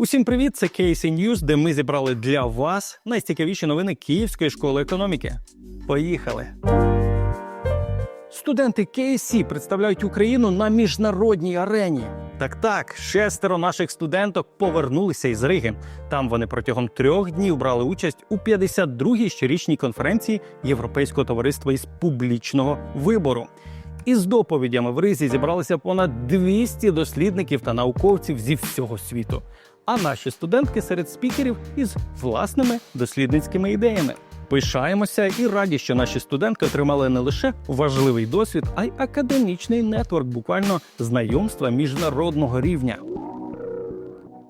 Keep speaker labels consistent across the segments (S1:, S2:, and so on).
S1: Усім привіт! Це Casey News, де ми зібрали для вас найцікавіші новини Київської школи економіки. Поїхали! Студенти KSC представляють Україну на міжнародній арені. Так так, шестеро наших студенток повернулися із Риги. Там вони протягом трьох днів брали участь у 52-й щорічній конференції Європейського товариства із публічного вибору. Із доповідями в Ризі зібралися понад 200 дослідників та науковців зі всього світу. А наші студентки серед спікерів із власними дослідницькими ідеями. Пишаємося і раді, що наші студентки отримали не лише важливий досвід, а й академічний нетворк, буквально знайомства міжнародного рівня.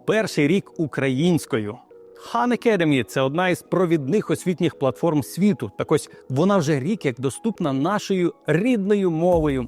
S1: Перший рік українською. Khan Academy – це одна із провідних освітніх платформ світу. Так ось вона вже рік як доступна нашою рідною мовою.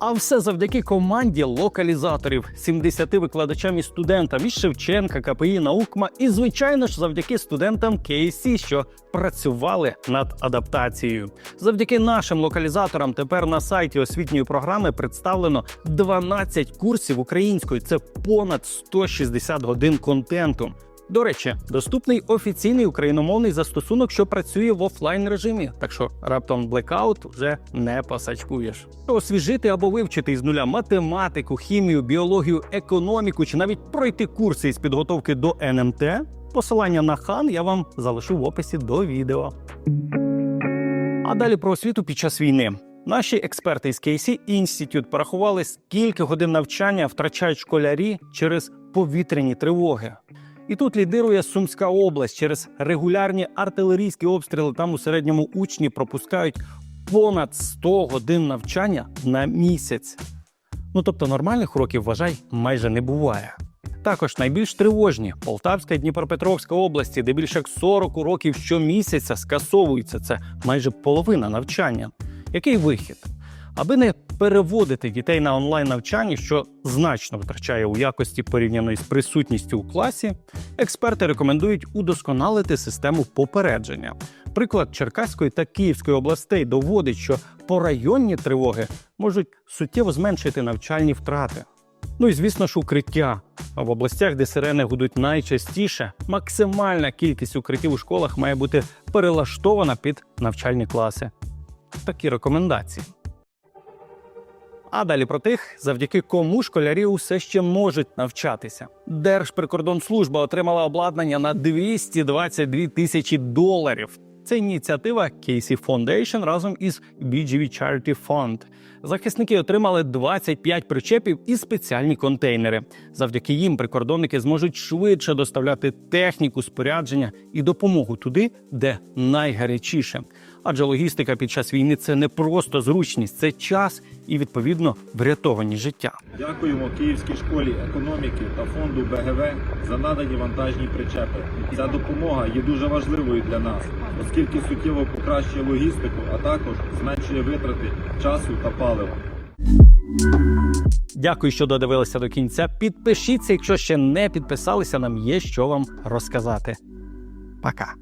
S1: А все завдяки команді локалізаторів, 70 викладачам і студентам із Шевченка, КПІ, Наукма, і звичайно ж завдяки студентам KSC, що працювали над адаптацією. Завдяки нашим локалізаторам тепер на сайті освітньої програми представлено 12 курсів української. Це понад 160 годин контенту. До речі, доступний офіційний україномовний застосунок, що працює в офлайн режимі, так що раптом блекаут вже не посачкуєш. Освіжити або вивчити із нуля математику, хімію, біологію, економіку чи навіть пройти курси із підготовки до НМТ. Посилання на хан я вам залишу в описі до відео. А далі про освіту під час війни. Наші експерти з KC Institute порахували, скільки годин навчання втрачають школярі через повітряні тривоги. І тут лідирує Сумська область через регулярні артилерійські обстріли. Там у середньому учні пропускають понад 100 годин навчання на місяць. Ну тобто нормальних уроків, вважай, майже не буває. Також найбільш тривожні Полтавська і Дніпропетровська області, де більше як 40 уроків щомісяця скасовуються. Це майже половина навчання. Який вихід? Аби не переводити дітей на онлайн навчання, що значно втрачає у якості порівняно із присутністю у класі, експерти рекомендують удосконалити систему попередження. Приклад Черкаської та Київської областей доводить, що порайонні тривоги можуть суттєво зменшити навчальні втрати. Ну і звісно ж, укриття. В областях, де сирени гудуть найчастіше, максимальна кількість укриттів у школах має бути перелаштована під навчальні класи. Такі рекомендації. А далі про тих, завдяки кому школярі усе ще можуть навчатися. Держприкордонслужба отримала обладнання на 222 тисячі доларів. Це ініціатива Casey Foundation разом із BGV Charity Fund. Захисники отримали 25 причепів і спеціальні контейнери. Завдяки їм прикордонники зможуть швидше доставляти техніку, спорядження і допомогу туди, де найгарячіше. Адже логістика під час війни це не просто зручність, це час і відповідно врятовані життя.
S2: Дякуємо Київській школі економіки та фонду БГВ за надані вантажні причепи. Ця допомога є дуже важливою для нас, оскільки суттєво покращує логістику, а також зменшує витрати часу та палива.
S1: Дякую, що додивилися до кінця. Підпишіться, якщо ще не підписалися. Нам є що вам розказати. Пока.